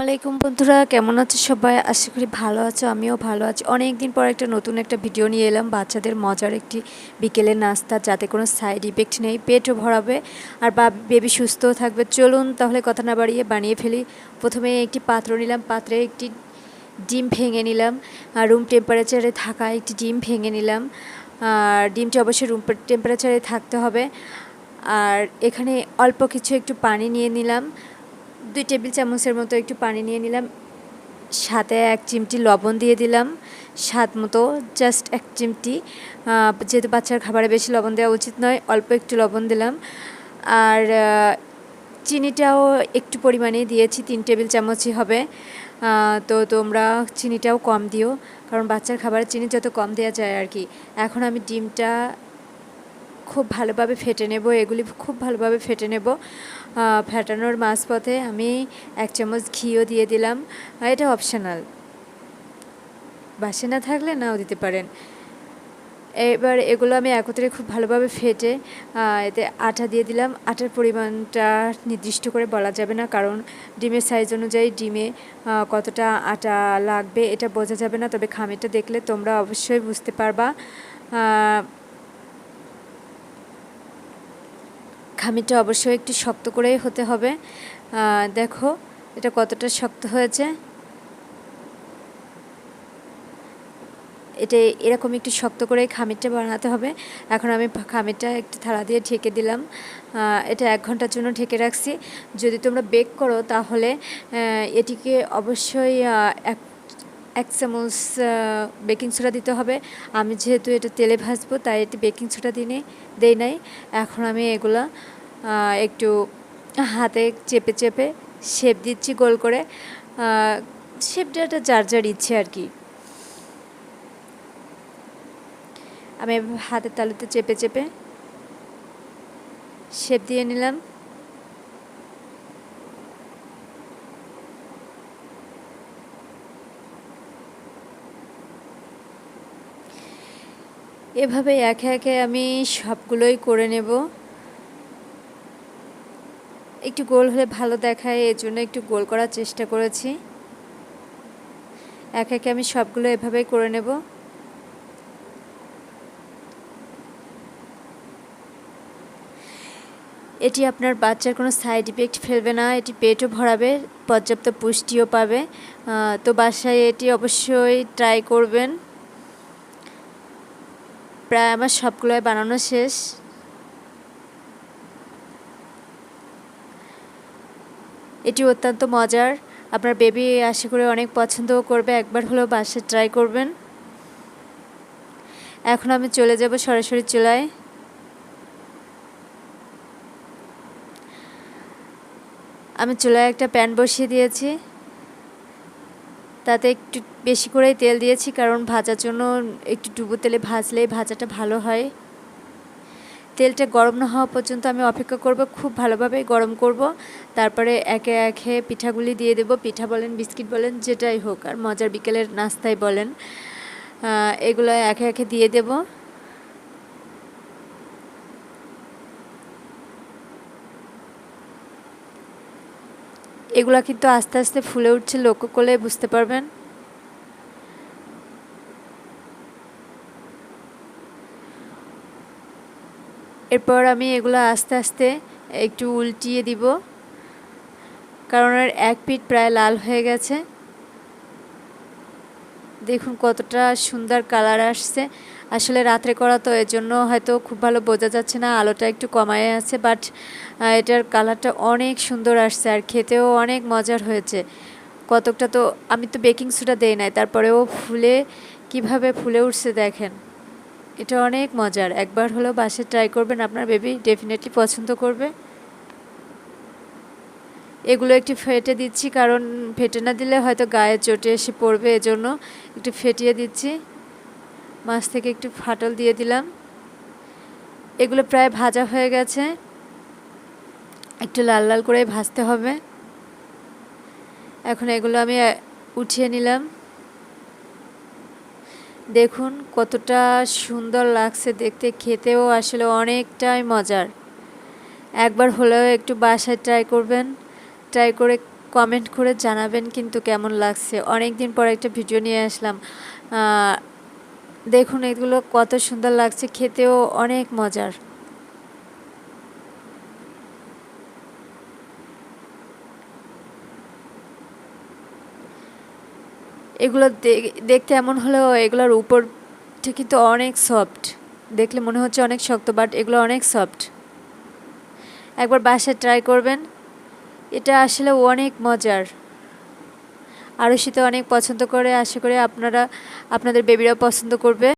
ওয়ালাইকুম বন্ধুরা, কেমন আছো সবাই? আশা করি ভালো আছো, আমিও ভালো আছি। অনেক দিন পর একটা নতুন একটা ভিডিও নিয়ে এলাম। বাচ্চাদের মজার একটি বিকেলের নাস্তা, যাতে কোনো সাইড ইফেক্ট নেই, পেটও ভরাবে আর বা বেবি সুস্থও থাকবে। চলুন তাহলে কথা না বাড়িয়ে বানিয়ে ফেলি। প্রথমে একটি পাত্র নিলাম। পাত্রে একটি ডিম ভেঙে নিলাম। আর রুম টেম্পারেচারে থাকা একটি ডিম ভেঙে নিলাম। আর ডিমটা অবশ্যই রুম টেম্পারেচারে থাকতে হবে। আর এখানে অল্প কিছু একটু পানি নিয়ে নিলাম। দুই টেবিল চামচের মতো একটু পানি নিয়ে নিলাম, সাথে এক চিমটি লবণ দিয়ে দিলাম, স্বাদ মতো জাস্ট এক চিমটি। যেহেতু বাচ্চার খাবারে বেশি লবণ দেওয়া উচিত নয়, অল্প একটু লবণ দিলাম। আর চিনিটাও একটু পরিমাণে দিয়েছি, তিন টেবিল চামচই হবে। তো তোমরা চিনিটাও কম দিও, কারণ বাচ্চার খাবারে চিনি যত কম দেওয়া যায় আর কি। এখন আমি ডিমটা খুব ভালোভাবে ফেটে নেব, এগুলি খুব ভালোভাবে ফেটে নেব। ফেটানোর মাঝপথে আমি এক চামচ ঘিও দিয়ে দিলাম। এটা অপশনাল বাসে না থাকলে নাও দিতে পারেন। এবার এগুলো আমি একত্রে খুব ভালোভাবে ফেটে এতে আটা দিয়ে দিলাম। আটার পরিমাণটা নির্দিষ্ট করে বলা যাবে না, কারণ ডিমের সাইজ অনুযায়ী ডিমে কতটা আটা লাগবে এটা বোঝা যাবে না। তবে খামিরটা দেখলে তোমরা অবশ্যই বুঝতে পারবা। খামিরটা অবশ্যই একটু শক্ত করেই হতে হবে। দেখো, এটা কতটা শক্ত হয়েছে। এটা এরকম একটু শক্ত করে খামিরটা বানাতে হবে। এখন আমি খামিরটা একটু থালা দিয়ে ঢেকে দিলাম। এটা এক ঘণ্টার জন্য ঢেকে রাখছি। যদি তোমরা বেক করো তাহলে এটিকে অবশ্যই এক এক চামচ বেকিং সোডা দিতে হবে। আমি যেহেতু এটা তেলে ভাজবো, তাই এটি বেকিং সোডা দিনে দেই নাই। এখন আমি এগুলা একটু হাতে চেপে চেপে শেপ দিচ্ছি গোল করে। শেপটা একটা যার যার ইচ্ছে আর কি। আমি হাতের তালুতে চেপে চেপে শেপ দিয়ে নিলাম। এভাবে একে একে আমি সবগুলোই করে নেব। একটু গোল হলে ভালো দেখায় এর জন্য একটু গোল করার চেষ্টা করেছি। এক একে আমি সবগুলো এভাবেই করে নেব। এটি আপনার বাচ্চার কোনো সাইড ইফেক্ট ফেলবে না, এটি পেটও ভরাবে, পর্যাপ্ত পুষ্টিও পাবে। তো বাসায় এটি অবশ্যই ট্রাই করবেন। প্রায় আমার সবগুলোই বানানো শেষ। এটি অত্যন্ত মজার। আপনার বেবি আশা করে অনেক পছন্দও করবে। একবার হলেও বাসায় ট্রাই করবেন। এখন আমি চলে যাব সরাসরি চুলায়। আমি চুলায় একটা প্যান বসিয়ে দিয়েছি। তাতে একটু বেশি করেই তেল দিয়েছি, কারণ ভাজার জন্য একটু ডুবো তেলে ভাজলেই ভাজাটা ভালো হয়। তেলটা গরম না হওয়া পর্যন্ত আমি অপেক্ষা করব, খুব ভালোভাবে গরম করব। তারপরে একে একে পিঠাগুলি দিয়ে দেব, পিঠা বলেন, বিস্কিট বলেন, যেটাই হোক, আর মজার বিকেলের নাস্তায় বলেন। এগুলো একে একে দিয়ে দেব। এগুলা কিন্তু আস্তে আস্তে ফুলে উঠছে, লক্ষ্য করলে বুঝতে পারবেন। এরপর আমি এগুলো আস্তে আস্তে একটু উল্টিয়ে দিব। কারণ এর এক পিঠ প্রায় লাল হয়ে গেছে। দেখুন কতটা সুন্দর কালার আসছে। আসলে রাত্রে করা তো এর জন্য হয়তো খুব ভালো বোঝা যাচ্ছে না, আলোটা একটু কমায় আছে, বাট এটার কালারটা অনেক সুন্দর আসছে আর খেতেও অনেক মজার হয়েছে। কতকটা তো, আমি তো বেকিং সোডা দেই নাই, তারপরেও ফুলে, কীভাবে ফুলে উঠছে দেখেন। এটা অনেক মজার। একবার হলেও বাসে ট্রাই করবেন, আপনার বেবি ডেফিনেটলি পছন্দ করবে। এগুলো একটু ফেটে দিচ্ছি, কারণ ফেটে না দিলে হয়তো গায়ে চটে এসে পড়বে, এজন্য একটু ফেটিয়ে দিচ্ছি। মাছ থেকে একটু ফাটল দিয়ে দিলাম। এগুলো প্রায় ভাজা হয়ে গেছে। একটু লাল লাল করে ভাজতে হবে। এখন এগুলো আমি উঠিয়ে নিলাম। দেখুন, কতটা সুন্দর লাগছে দেখতে। খেতেও আসলে অনেকটাই মজার। একবার হলেও একটু বাসায় ট্রাই করবেন। ট্রাই করে কমেন্ট করে জানাবেন কিন্তু কেমন লাগছে। অনেক দিন পর একটা ভিডিও নিয়ে আসলাম। দেখুন, এগুলো কত সুন্দর লাগছে। খেতেও অনেক মজার। এগুলো দেখতে এমন হলেও এগুলোর উপরটা কিন্তু অনেক সফট দেখলে মনে হচ্ছে অনেক শক্ত বাট এগুলো অনেক সফট একবার বাসায় ট্রাই করবেন। এটা আসলে অনেক মজার। আরও শীতে অনেক পছন্দ করে, আশা করি আপনারা, আপনাদের বেবিরাও পছন্দ করবে।